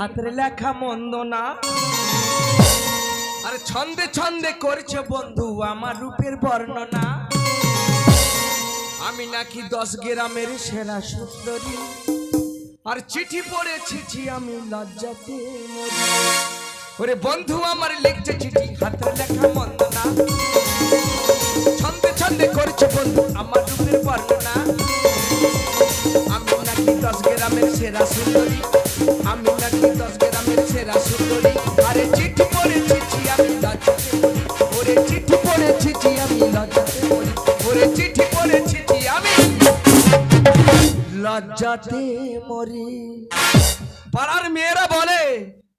হাতের লেখা মন্দ না। আরে ছন্দে ছন্দে করছে বন্ধু আমার রূপের বর্ণনা। আমি নাকি দশ গ্রামের সেরা সুন্দরী। আর চিঠি পড়েছি আমি লজ্জাতে ওরে বন্ধু আমার লিখছে চিঠি, হাতের লেখা মন্দ না। ছন্দে ছন্দে করছে বন্ধু আমার রূপের বর্ণনা। গ্রামের সেরা সুন্দরী। আমি নাকি দশ গ্রামের সেরা সুন্দরী। আরে চিঠি পড়ে চিঠি আমি লজ্জাতে মরি। ওরে চিঠি পড়ে আমি লজ্জাতে মরি ওরে চিঠি পড়ে আমি লজ্জাতে মরি। পাড়ার মেয়েরা বলে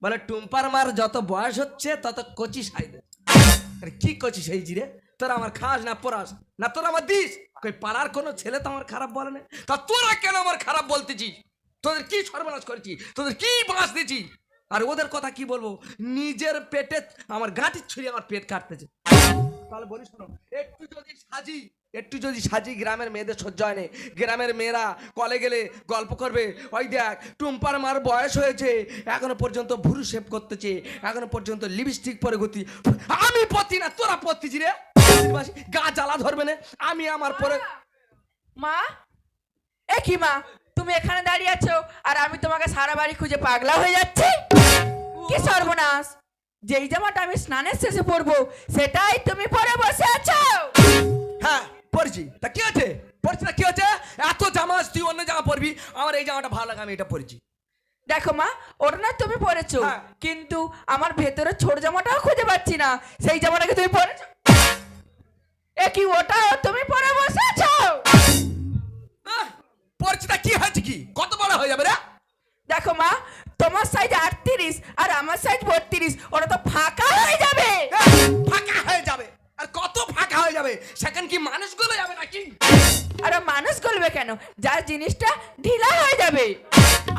বলে, টুম্পার মার যত বয়স হচ্ছে, তত কচি সাইজ। আরে কি কচি সাইজি রে? তোরা আমার খাস না পড়াস? না তোরা আমার দিস? কই পাড়ার কোনো ছেলে তো আমার খারাপ বলে না? তা তোরা কেন আমার খারাপ বলতেছিস তোদের কি সর্বনাশ করেছি? তোদের কি বাঁচ দিয়েছি? আর ওদের কথা কি বলব? নিজের পেটে আমার গাঁটি ছুঁড়ে আমার পেট কাটতেছে। তাহলে বলি শোনো, একটু যদি সাজি, একটু যদি সাজি গ্রামের মেয়েদের সহ্য হয় না। গ্রামের মেয়েরা কলে গেলে গল্প করবে, ওই দেখ, টুম্পার মার বয়স হয়েছে, এখনও পর্যন্ত ভুরু শেভ করতেছে, এখনও পর্যন্ত লিপস্টিক পরে গতি আমি পতি না, তোরা পতিছি রে। গা জ্বালা ধরবে না, আমি আমার পরে মা, এ কি মা? তুমি এখানে দাঁড়িয়ে আছো আর আমি তোমাকে সারা বাড়ি খুঁজে পাগলা হয়ে যাচ্ছি। কি সর্বনাশ। যেই জামাটা আমি স্নানের শেষে পরবো সেটাই তুমি পরে বসে আছো। হ্যাঁ পড়ছি তা কি আছে পড়ছি না কি আছে এত জামা তুই অন্য জামা পরবি? আমার এই জামাটা ভালো লাগে আমি এটা পরেছি। দেখো মা ওটা না তুমি পরেছো হ্যাঁ। কিন্তু আমার ভেতরে ছোট জামাটাও খুঁজে পাচ্ছি না। সেই জামাটাকে তুমি পরেছো? এ কি ওটাও তুমি পরে বসে আছো? পড়ছি তা কি হয়েছে কি? কত বড় হয়ে যাবে রে? দেখো মা তোমার সাইজ আটত্রিশ আর আমার সাইজ বত্রিশ ওটা তো ফাঁকা হয়ে যাবে। ফাঁকা হয়ে যাবে। আর কত ফাঁকা হয়ে যাবে? সেখানে কি মানুষগুলো যাবে নাকি? আর মানুষ করবে কেন? যার জিনিসটা ঢিলা হয়ে যাবে।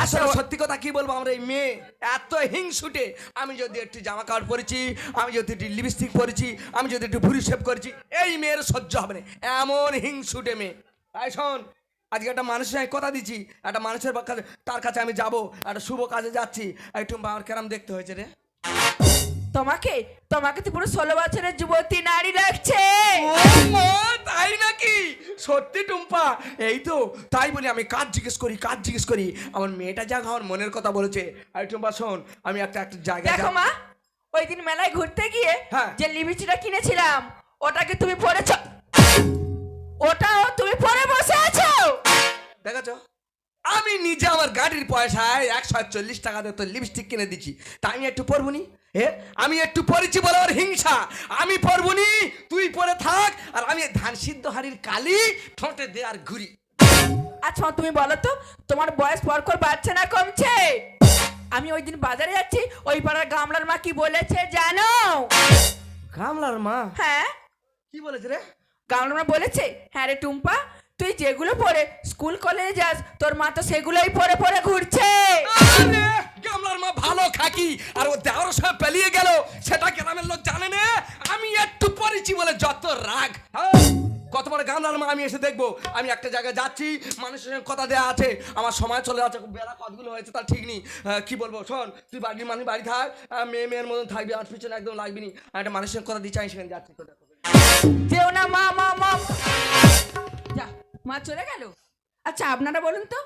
আসলে সত্যি কথা কি বলব আমরা এই মেয়ে? এত হিংসুটে। আমি যদি একটু জামা কাপড় পরেছি আমি যদি একটু লিপস্টিক পরেছি আমি যদি একটু ভুরি শেভ করেছি এই মেয়ের সহ্য হবে না। এমন হিংসুটে মেয়ে। তাই শোন আজকে একটা মানুষের সঙ্গে কথা দিচ্ছি একটা মানুষের কাছে তার কাছে আমি যাব একটা শুভ কাজে যাচ্ছি। একটু আমার কেরাম দেখতে হয়েছে রে। তোমাকে তোমাকে তো পুরো ষোলো বছরের যুবতী নারী লাগছে। তাই নাকি? সত্যি টুম্পা এই তো তাই বলি আমি কাজ জিজ্ঞেস করি কাজ জিজ্ঞেস করি। আমার মেয়েটা যাক আমার মনের কথা বলেছে। আর টুম্পা শোন আমি একটা একটা জায়গায় দেখো মা ওই দিন মেলায় ঘুরতে গিয়ে হ্যাঁ। যে লিপস্টিকটা কিনেছিলাম ওটাকে তুমি পরেছো। আছো দেখেছ? আমি নিজে আমার গাড়ির পয়সায় একশো চল্লিশ টাকা দিয়ে তোর লিপস্টিক কিনে দিচ্ছি তা আমি একটু পরবো নি আমি একটু পরেছি বলে ওর হিংসা। আমি পরবো নি তুই পরে থাক। আর আমি ধান সিদ্ধ হাড়ির কালি ঠোঁটে দে আর ঘুরি। আচ্ছা তুমি বলো তো তোমার বয়স পরপর বাড়ছে না কমছে? আমি ওই দিন বাজারে যাচ্ছি ওই পাড়ার গামলার মা কি বলেছে জানো? গামলার মা? হ্যাঁ। কি বলেছে রে? গামলার মা বলেছে হ্যাঁ রে টুম্পা তুই যেগুলো পরে স্কুল কলেজে যাস তোর মা তো সেগুলোই পরে পরে ঘুরছে। আরে, গামলার মা ভালো খাকি আর ও দেওয়ার সঙ্গে পেলিয়ে গেল। সেটা গ্রামের লোক জানে না আমি একটু পরেছি বলে যত রাগ। হ্যাঁ? কত বড় গামলার মা আমি এসে দেখব আমি একটা জায়গায় যাচ্ছি মানুষের সঙ্গে কথা দেওয়া আছে আমার সময় চলে যাচ্ছে বেলা কতগুলো হয়েছে তার ঠিক নেই। আহ, কি বলব শোন তুই বাড়ির মানুষ বাড়ি থাক মেয়ে মেয়ের মতন থাকবি আর পিছনে একদম লাগবি নি। একটা মানুষের সঙ্গে কথা দিচ্ছি আমি সেখানে যাচ্ছি। তো দেখো যেও না মা মা মা। মা চলে গেল? আচ্ছা আপনারা বলুন তো,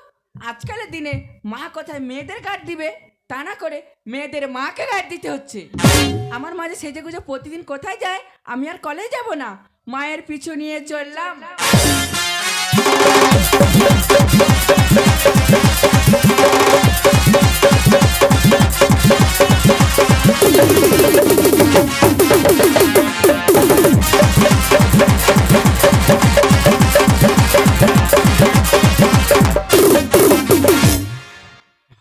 আজকালের দিনে মা কোথায় মেয়েদের গার্ড দিবে? তা না করে মেয়েদের মাকে গার্ড দিতে হচ্ছে। আমার মাঝে সেজে গুজে প্রতিদিন কোথায় যায়, আমি আর কলেজ যাব না। মায়ের পিছু নিয়ে চললাম।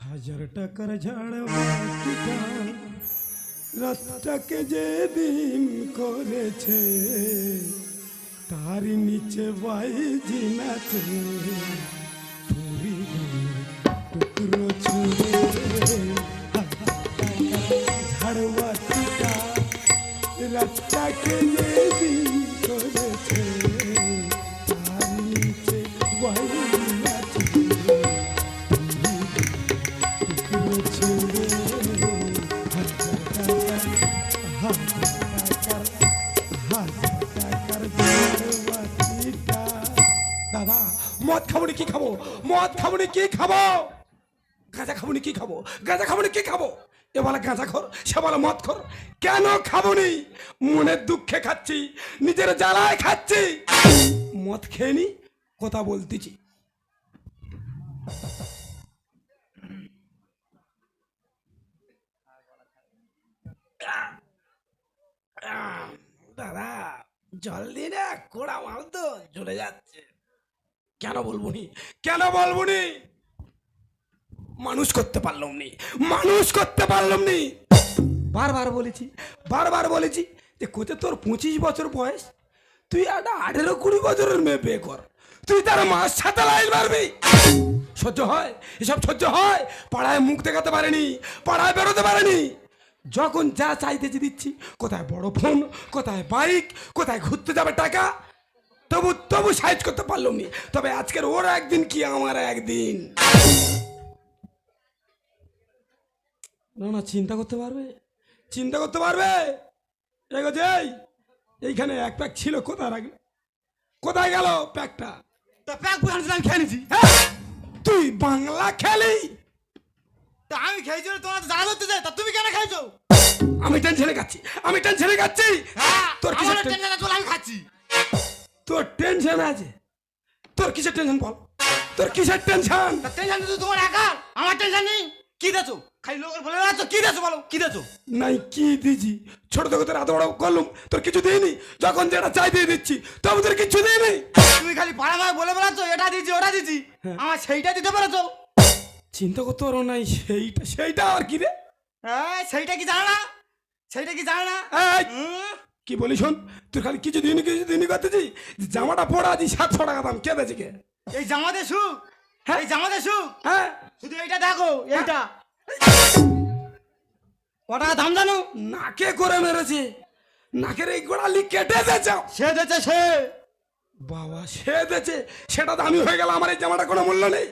হাজার টাকার ঝাড় যে রাতটাকে যেদিন করেছে তার নিচে বাইজি নাচে দাদা মদ খাব কি খাব? মদ খাব কি খাব? গাঁজা খাব কি খাব? গাঁজা খাব কি খাব? এ বলে গাঁজা খর, সে বলে মদ খর। কেন খাব নি? মনের দুঃখে খাচ্ছি, নিজের জ্বালায় খাচ্ছি। মদ খেয়ে নি, কথা বলতেছি। দাদা, জল দিন কোড়া মাল তো চলে যাচ্ছে। কেন বলব নি কেন বলব নি মানুষ করতে পারলাম নি। মানুষ করতে পারলাম নি। বারবার বলেছি বারবার বলেছি যে কোথে তোর পঁচিশ বছর বয়স, তুই একটা আঠেরো কুড়ি বছরের মেয়ে বিয়ে কর। তুই তার মাস সাথে লাইন মারবি। সহ্য হয়, এসব সহ্য হয়। পাড়ায় মুখ দেখাতে পারেনি, পাড়ায় বেরোতে পারেনি। যখন যা চাইতেছি দিচ্ছি, কোথায় বড় ফোন, কোথায় বাইক, কোথায় ঘুরতে যাবে টাকা তবু তবু সাইজ করতে পারলাম নি। তবে আজকের ওর একদিন কি আমার একদিন। না না চিন্তা করতে পারবে? চিন্তা করতে পারবে? এগো যেই এইখানে এক প্যাক ছিল কোথায় রাখলে? কোথায় গেল প্যাকটা তা প্যাক বুঝানো হ্যাঁ? তুই বাংলা খেলি? তা আমি খেয়েছি তোমার তো জানা ধরতে যায় তা তুমি কেন খাইছো? আমি টেনশনে খাচ্ছি আমি টেনশনে খাচ্ছি। হ্যাঁ তোর টেনশন আমি খাচ্ছি। তোর টেনশন আছে। তোর কিসের টেনশন বল? তোর কিসের টেনশন টেনশন তো তোমার একা আমার টেনশন নেই। কি দেছো খালি লোকের বলে বেড়াচ্ছ? কি দেছো বলো? কি দেছো নাই কি দিছি ছোট থেকে তোর এত বড় করলুম তোর কিছু দিইনি? যখন যেটা চাই দিয়ে দিচ্ছি তবে তোর কিছু দিইনি। তুমি খালি মায় বলে বেড়াচ্ছ এটা দিচ্ছি ওটা দিচ্ছি আমার সেইটা দিতে পেরেছ। চিন্তা করতে পারো নাই সেইটা সেইটা আর কি রে? হ্যাঁ সেইটা কি জানো না? সেইটা কি জানো না? কি বলি শোন? তুই খালি কিছু দিনই কিছু দিনই করতেছি জামাটা পড়া আছি সাতশো টাকা দাম কে বেছে কে? এই জামাতে সুখ হ্যাঁ। এই জামাতে সুখ হ্যাঁ? শুধু এইটা দেখো এইটা। কটা দাম জানো? নাকে করে মেরেছে। নাকের এই গোড়ালি কেটে দিয়েছে। সে দিয়েছে সে। বাবা সে দিয়েছে। সেটা দামি হয়ে গেল আমার এই জামাটা কোনো মূল্য নেই।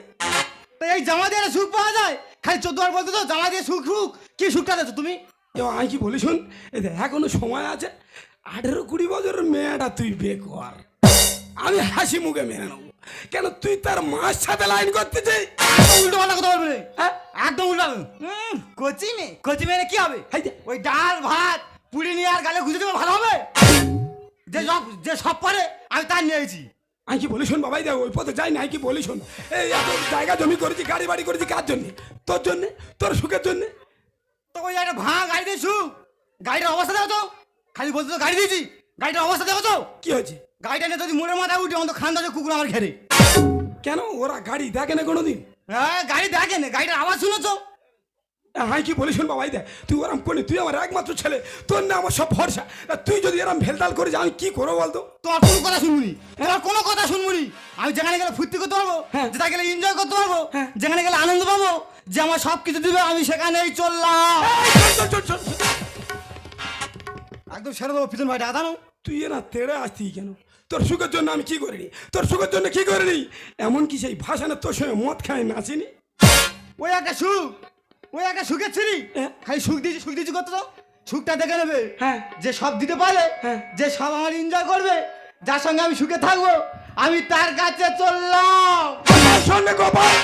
তো এই জামা দিয়ে সুখ পাওয়া যায়? খালি চোদ্দ বার বলতে তো জামা দিয়ে সুখ সুখ কি সুখটা দিয়েছ তুমি? এবার আমি কি বলি শোন এখনও সময় আছে আঠেরো কুড়ি বছরের মেয়েটা তুই বিয়ে কর। আমি হাসি মুখে মেনে নেব। কেন তুই তার মার সাথে লাইন করতেছিস? একদম উল্টো পাল্টা কথা বলবে হ্যাঁ? একদম উল্টো হুম, কচি মেয়ে কচি কি হবে? ওই ডাল ভাত পুরি নিয়ে আর গালে গুজে দেবে ভালো হবে? যে সব যে সব পারে আমি তার নিয়েছি আমি কি বলি শোন বাবাই দেখ ওই পথে যাই না কি বলি শোন। এই জায়গা জমি করেছি গাড়ি বাড়ি করেছি কার জন্যে? তোর জন্যে? তোর সুখের জন্যে? তো ওই একটা ভাঙা গাড়ি গাড়িটার অবস্থা দেখো তো। খালি বলতে তো গাড়ি দিয়েছি। গাড়িটার অবস্থা দেখো তো। কি হয়েছে? গাড়িটা নিয়ে যদি মোড়ের মাথায় উঠে অন্ত খান দাজে কুকুর আমার ঘেরে। কেন? ওরা গাড়ি দেখে না কোনোদিন? হ্যাঁ গাড়ি দেখে না। গাড়িটার আওয়াজ শুনেছো? কি বাবাই দেখ তুই ওরম করি তুই আমার একমাত্র ছেলে। তোর না আমার সব ভরসা। তুই যদি এরম ভেলতাল করিস আমি কি করব বলতো? তোমার কোনো কথা শুনবনি তোমার কোনো কথা শুনবনি আমি যেখানে গেলে ফুর্তি করতে পারব হ্যাঁ। যেটা গেলে এনজয় করতে পারব হ্যাঁ। যেখানে গেলে আনন্দ পাবো যে আমার সব কিছু দিবে আমি সেখানেই চললাম। একদম ছেড়ে দেবো পিছন ভাইটা আদানো। তুই এ না তেড়ে আসতি কেন? তোর সুখের জন্য আমি কি করিনি? তোর সুখের জন্য কি করিনি? এমন কি সেই ভাষণে তোর সঙ্গে মদ খাই নাচিনি? ওই একটা সুখ ওই একটা সুখের ছিলি? হ্যাঁ। খালি সুখ দিয়েছি সুখ দিয়েছি করতে তো সুখটা দেখে নেবে। হ্যাঁ। যে সব দিতে পারে হ্যাঁ। যে সব আমার এনজয় করবে যার সঙ্গে আমি সুখে থাকব আমি তার কাছে চললাম। শোন গোপাল।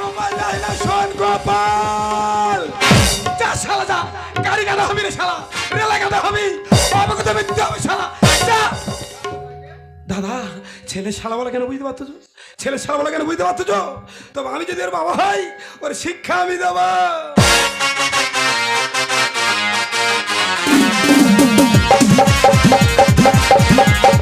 গোপাল যাই না, শোন গোপাল। শালা, যা। গাড়ি গাদা হবি রে শালা। রেলা গাদা হবি। বাবাকে তো মিথ্যে হবে শালা। দাদা, ছেলে শালা বলা কেন বুঝতে পারতো ছেলে শালা বলা কেন বুঝতে পারতো? তবে আমি যদি ওর বাবা হই, ওর শিক্ষা আমি দেবো। অনুমোদু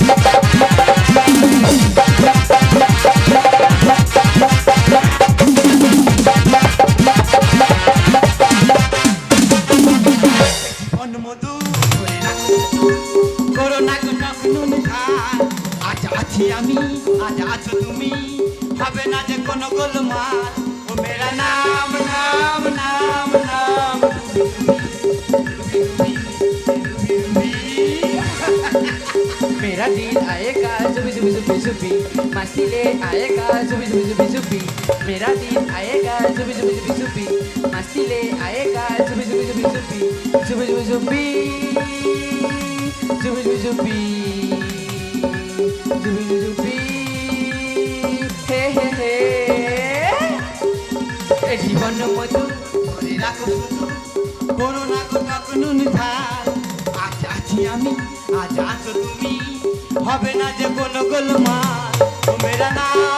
जुबी जुबी जुबी मस्ती ले आएगा जुबी जुबी जुबी जुबी मेरा दिन आएगा जुबी जुबी जुबी जुबी मस्ती ले आएगा जुबी जुबी जुबी जुबी जुबी जुबी जुबी জুবি জুবি জুবি জুবি জুবি জুবি হে হে হে এ জীবন মধু করে রাখো শুধু করো না গো কখনো নিধার হবে না যে কোনো গোলমাল। মেরা নাম।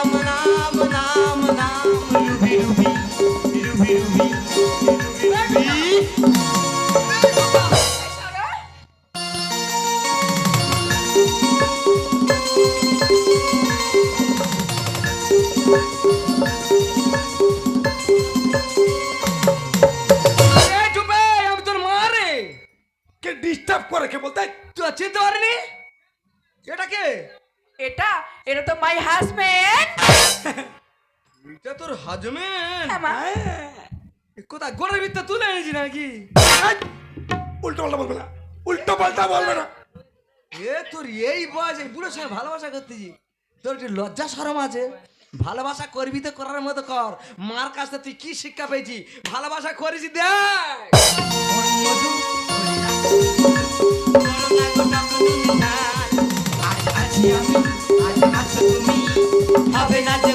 পাল্টা বলবে না। এ তোর এই বয়স এই বুড়োর সঙ্গে ভালোবাসা করতেছি। তোর একটু লজ্জা সরম আছে। ভালোবাসা করবি তো করার মতো কর। মার কাছ থেকে তুই কি শিক্ষা পেয়েছি? ভালোবাসা করেছি দেখ! মধু করো না গো কখনো নিধার আজ আছি আমি আজ আছো তুমি। হবে না যে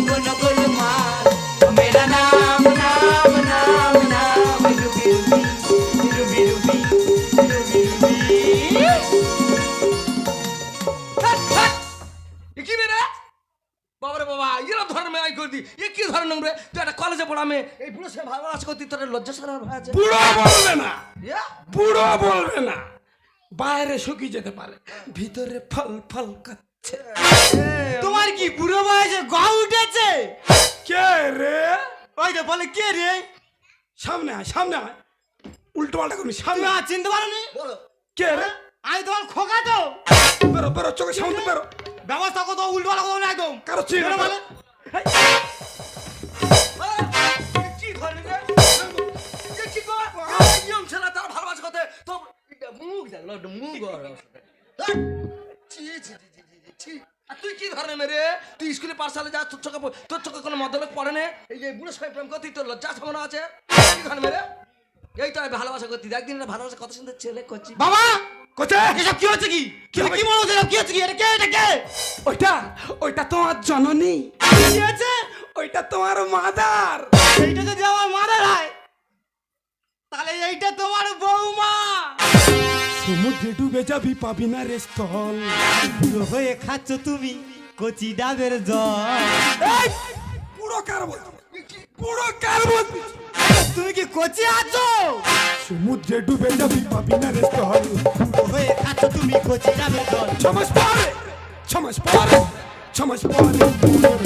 মেয়ে করতি এ কি ধরনের রে তুই একটা কলেজে পড়া মেয়ে এই বুড়োর সঙ্গে ভালোবাসা করতি তোর লজ্জা সরম আছে। বুড়ো বলবে না? বুড়ো বলবে না। বাইরে শুকিয়ে যেতে পারে ভিতরে ফল ফল করছে। তোমার কি বুড়ো বয়সে গা উঠেছে? কে রে? ওই যে বলে কে রে? সামনে আয় সামনে আয়। উল্টো পাল্টা করবি সামনে আয়। আর চিনতে পারোনি? বলো। কে রে? আমি তোমার খোকা তো। বেরো বেরো চোখের সামনে বেরো। ব্যবস্থা কত উল্টো পাল্টা কত না একদম। কারও চিনে তুই কি ধরনের মেরে তুই স্কুলে পাঠশালে যা তোর চোখে তোর চোখে কোনো মদলোক পড়ে এই যে বুড়ো সবাই প্রেম করতি তোর লজ্জা আছে এই তো আমি ভালোবাসা করতি একদিন ভালোবাসা কত সুন্দর ছেলে করছি। বাবা! কোথায়? এসব কি হচ্ছে কি? কি কি মনে হচ্ছে কি হচ্ছে কি? এটা কে? এটা কে? ওইটা ওইটা তোমার জননী। কি হচ্ছে ওইটা তোমার মাদার। এইটা যদি আমার মাদার হয় তাহলে এইটা তোমার বৌমা। সমুদ্রে ডুবে যাবি পাবি না রে স্থল। বুড়ো হয়ে খাচ্ছ তুমি কচি ডাবের জল। পুরো কার বলছি পুরো কার বলছি তুমি কি কোচে আছো? সমুদ্রে ডুবে যাবি পাবি না রে বুড়ো হয়ে খাচ্ছ তুমি কোচে যাবে জল ছমাস পরে ছমাস পরে ছমাস পরে।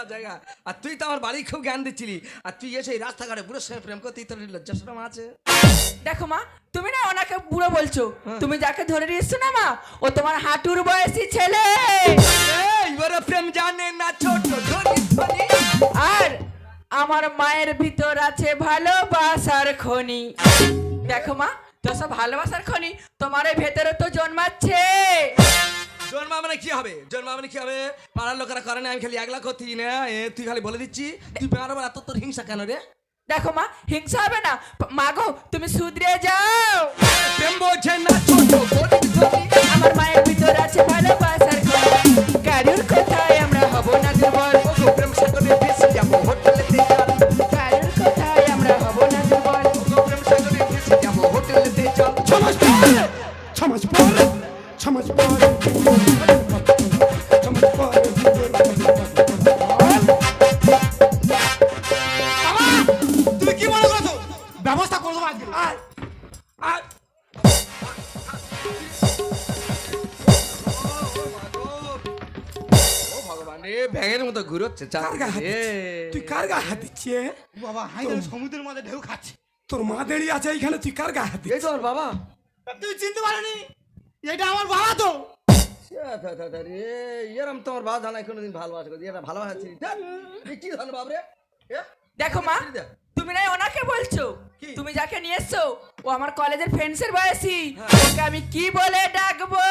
চুমখার জায়গা। আর তুই তো আমার বাড়ি খুব জ্ঞান দিচ্ছিলি। আর তুই এসে এই রাস্তাঘাটে বুড়োর সঙ্গে প্রেম করতে তোর লজ্জা শরম আছে। দেখো মা তুমি না ওনাকে বুড়ো বলছো। তুমি যাকে ধরে নিয়ে এসছো না মা ও তোমার হাঁটুর বয়সী ছেলে। এইবারে প্রেম জানে না ছোট আর আমার মায়ের ভিতর আছে ভালোবাসার খনি। দেখো মা তো সব ভালোবাসার খনি তোমার ভেতরে তো জন্মাচ্ছে। জন্মা মানে কি হবে? জন্মা মানে কি হবে? পাড়ার লোকেরা করে না আমি খালি একলা করছি না। এ তুই খালি বলে দিচ্ছি তুই বারবার এত তোর হিংসা কেন রে? দেখো মা হিংসা হবে না। মা গো তুমি সুধরে যাও। প্রেম বোঝে না ছোট আমার মায়ের ভিতর আছে ভালোবাসার কারুর কথায় আমরা হব না দুর্বল প্রেম সাগরে ভেসে যাব হোটেলেতে মতো ঘুরোচ্ছে কার গায়ে হাত দিচ্ছিস? তুই কার গায়ে হাত দিচ্ছে? বাবা হাইদের সমুদ্রের মধ্যে ঢেউ খাচ্ছে। তোর মা দাঁড়িয়ে আছে এইখানে তুই কার গায়ে হাত এই দিচ্ছিস? তো আমার বাবা। তুই চিনতে পারোনি? এটা আমার বাবা তো। রে, এরম তোমার বাবা জানাই কোনোদিন ভালোবাসা করে এটা ভালোবাসা। ছিল ধ্যাৎ, এ কি? দেখো মা ছেড়ে দে। তুমি নাই ওনাকে বলছো। কি? তুমি যাকে নিয়ে এসছো ও আমার কলেজের ফ্রেন্ডসের বয়সী। হ্যাঁ। ওকে আমি কি বলে ডাকবো?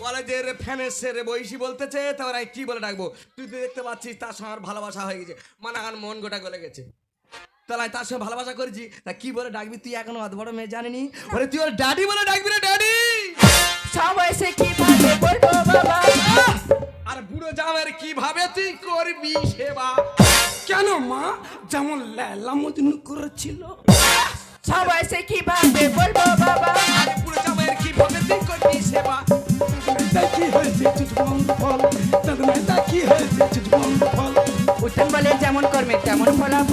কলেজের ফ্যানের সেরে বইসি বলতেছে তারপর আমি কি বলে ডাকবো? তুই তো দেখতে পাচ্ছিস তার সঙ্গে আমার ভালোবাসা হয়ে গেছে। মানে আর মন গোটা গলে গেছে। তাহলে তার সঙ্গে ভালোবাসা করেছি তা কি বলে ডাকবি তুই এখনও? অত বড় মেয়ে জানিনি? বলে তুই ওর ড্যাডি বলে ডাকবি রে ড্যাডি সব বয়সে কি ভাবে বলব বাবা? আর বুড়ো জামের কীভাবে তুই করবি সেবা? কেন মা? যেমন লেলা মজনু করেছিল। সব বয়সে কি ভাবে বলব বাবা?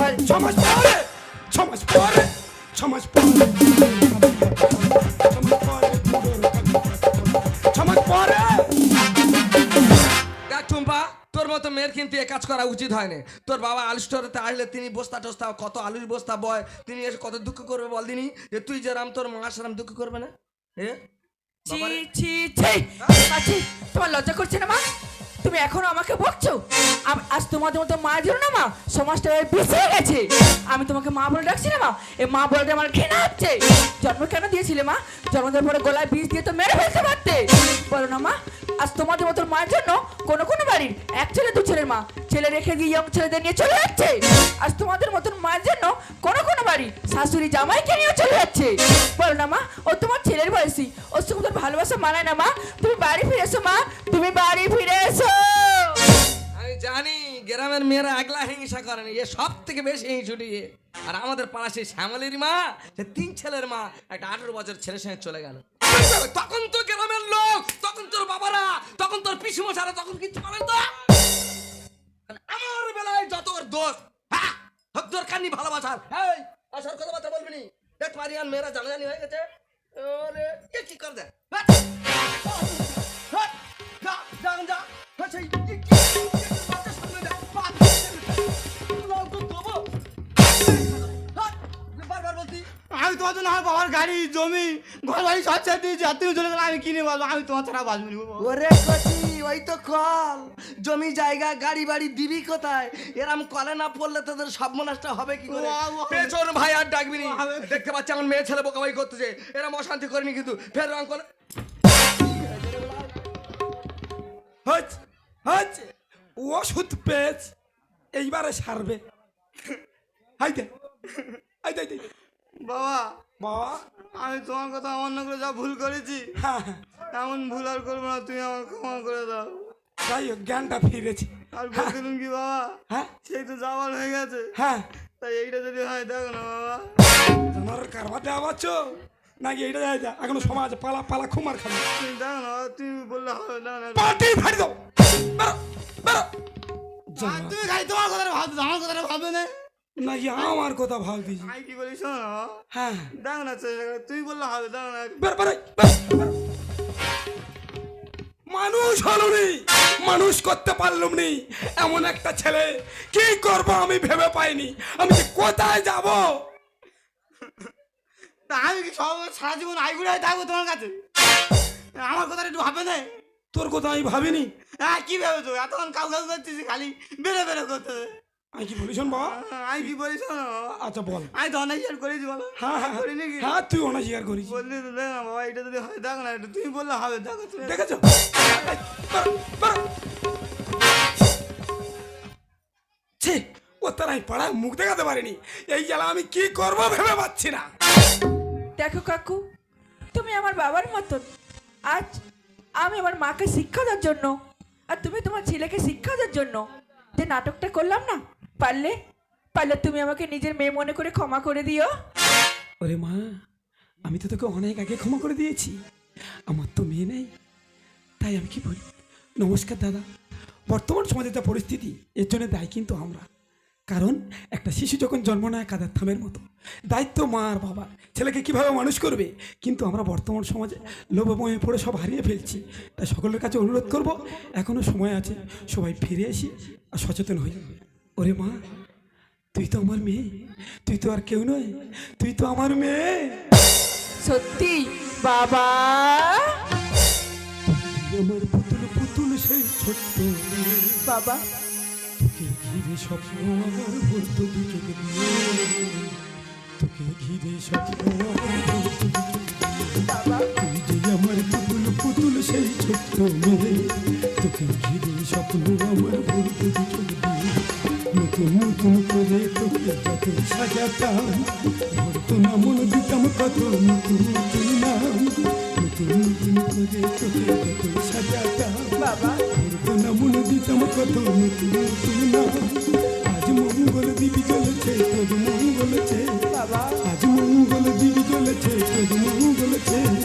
ফলাফল ছমাস পরে ছমাস পরে ছমাস পরে ছমাস পরে দেখ তোর মতো মেয়ের কিন্তু এ কাজ করা উচিত হয়নি। তোর বাবা আলু স্টোরেতে আসলে তিনি বস্তা টস্তা কত আলুর বস্তা বয় তিনি এসে কত দুঃখ করবে বল দিনি? যে তুই যেরাম তোর মা সেরাম দুঃখ করবে না? এ? ছি ছি ছি। তোমার লজ্জা করছে না মা? তুমি এখনও আমাকে বকছো? আজ তোমাদের মতো মা দিল না মা, সমাজটা পিছিয়ে গেছে। আমি তোমাকে মা বলে ডাকছি না মা? এই মা বলে আমার ঘৃণা হচ্ছে। জন্ম কেন দিয়েছিলে মা? জন্ম পরে গলায় বীজ দিয়ে তো মেরে ফেলতে পারতে। বলো না মা আজ তোমাদের মতো মায়ের জন্য কোনো কোনো বাড়ির এক ছেলে, দু ছেলের মা। ছেলে রেখে দিয়ে ইয়ং ছেলেদের নিয়ে চলে যাচ্ছে। আজ তোমাদের মতন মায়ের জন্য কোনো কোনো বাড়ি শাশুড়ি, জামাইকে নিয়ে চলে যাচ্ছে। বলো না মা, ও তোমার ছেলের বয়সী। ওর সঙ্গে তোর ভালোবাসা মানায় না মা। তুমি বাড়ি ফিরে এসো মা, তুমি বাড়ি ফিরে এসো। আমি জানি গ্রামের মেয়েরা একলা হিংসা করেনি এ সব থেকে বেশি হিংসুটি। আর আমাদের পাড়া সেই শ্যামলের মা সে তিন ছেলের মা একটা আঠারো বছর ছেলের সঙ্গে চলে গেল। তখন তো গ্রামের লোক তখন তোর বাবারা তখন তোর পিসুমশারা তখন কিছু করেন তো। আমার বেলায় যত ওর দোষ হ্যাঁ দরকার ভালোবাসার। এই আসার কথাবার্তা বলবি নি? দেখ মারিয়ান মেয়েরা জানাজানি হয়ে গেছে। ওরে কি কর হ্যাঁ। হ্যাঁ, যা যা হ্যাঁ, সেই আমি তোমার জন্য আমার বাবার গাড়ি জমি ঘর বাড়ি সব ছেড়ে দিয়েছি আর তুমি চলে গেলে আমি কিনে বাজবো আমি তোমার ছাড়া বাবা। ওরে কচি ওই তো কল। জমি জায়গা গাড়ি বাড়ি দিবি কোথায়? এরম কলে না পড়লে তোদের সব মনাসটা হবে কি করে। পেছন ভাই আর ডাকবি নি। দেখতে পাচ্ছি আমার মেয়ে ছেলে বোকাবাই করতেছে। এরম অশান্তি করেনি কিন্তু। ফের রং করে হচ্ছে হচ্ছে ওষুধ পেয়েছ এইবারে সারবে। হাইতে হাইতে হাইতে বাবা বাবা? আমি তোমার কথা অমান্য করে যা ভুল করেছি হ্যাঁ। হ্যাঁ এমন ভুল আর করব না তুমি আমার ক্ষমা করে দাও। যাই হোক জ্ঞানটা ফিরেছে। আর বলছিলাম কি বাবা হ্যাঁ? সেই তো যাওয়ার হয়ে গেছে। হ্যাঁ। তাই এইটা যদি হয় দেখো না বাবা। তোমার কারবার দেওয়া পাচ্ছ নাকি এইটা যাই যা এখনও সময় আছে পালা পালা খুমার খাবে। তুমি দেখো না তুমি বললে হবে না পার্টি ফাড়ি দাও। বেরো বেরো। তুমি খালি তোমার কথাটা ভাবছ আমার কথাটা ভাববে না। নাকি আমার কথা ভাবতেছি আমি কি বলি শোনো হ্যাঁ। দেখো না তুই বললে হবে দেখো না। মানুষ হলো নি মানুষ করতে পারলাম নি এমন একটা ছেলে কি করব আমি ভেবে পাইনি আমি কোথায় যাব? আমি কি সব সারা জীবন আইগুড়াই থাকব তোমার কাছে? আমার কথাটা একটু ভাবে না। তোর কথা আমি ভাবিনি। হ্যাঁ কি ভেবেছো এতক্ষণ কাউ কাউ করছিস খালি বেরো বেরো করতে। আমি কি বাবা? আমি কি বলি শোনো বাবা। আচ্ছা বল। আমি তো করেছি বলো। হ্যাঁ হ্যাঁ করি নাকি হ্যাঁ তুই করিস বললি তো দেখ না বাবা এটা যদি হয় দেখো না এটা তুমি বললে হবে দেখো তুমি। দেখেছ। ছি ও পাড়ায় মুখ দেখাতে পারিনি। এই গেলা আমি কি করব ভেবে পাচ্ছি না। দেখো কাকু তুমি আমার বাবার মতন। আজ আমি আমার মাকে শিক্ষা দেওয়ার জন্য আর তুমি তোমার ছেলেকে শিক্ষা দেওয়ার জন্য যে নাটকটা করলাম না পারলে পারলে তুমি আমাকে নিজের মেয়ে মনে করে ক্ষমা করে দিও। ওরে মা, আমি তো তোকে অনেক আগে ক্ষমা করে দিয়েছি। আমার তো মেয়ে নেই। তাই আমি কি বলি? নমস্কার দাদা। বর্তমান সমাজে যা পরিস্থিতি, এর জন্য দায় কিন্তু আমরা। কারণ একটা শিশু যখন জন্ম নেয় কাদার থামের মতো, দায়িত্ব মা আর বাবা ছেলেকে কীভাবে মানুষ করবে? কিন্তু আমরা বর্তমান সমাজে লোভময়ে পড়ে সব হারিয়ে ফেলছি। তাই সকলের কাছে অনুরোধ করব এখনও সময় আছে, সবাই ফিরে আর সচেতন হই ওরে মা তুই তো আমার মেয়ে তুই তো আর কেউ নয় তুই তো আমার মেয়ে। সত্যি? বাবা! আমার পুতুল পুতুল সেই ছোট্ট বাবা! তোকে ঘিরে স্বপ্ন আমার ভরত দু চোখ তোকে ঘিরে স্বপ্ন আমার ভরত বাবা! তুই যে আমার পুতুল পুতুল সেই ছোট্ট মেয়ে তোকে ঘিরে স্বপ্ন আমার ভরত দু চোখ দিয়ে নতুন করে তোকে যত সাজাতাম। ভরত না মন দিতাম কত নতুন নতুন নাম নতুন নতুন করে তোকে যত সাজাতাম। ভরত না মন দিতাম কত নতুন নতুন নাম আজ মঙ্গল দিবি চলেছে তোর মঙ্গল চে আজ মঙ্গল দিবি চলেছে তোর মঙ্গল চে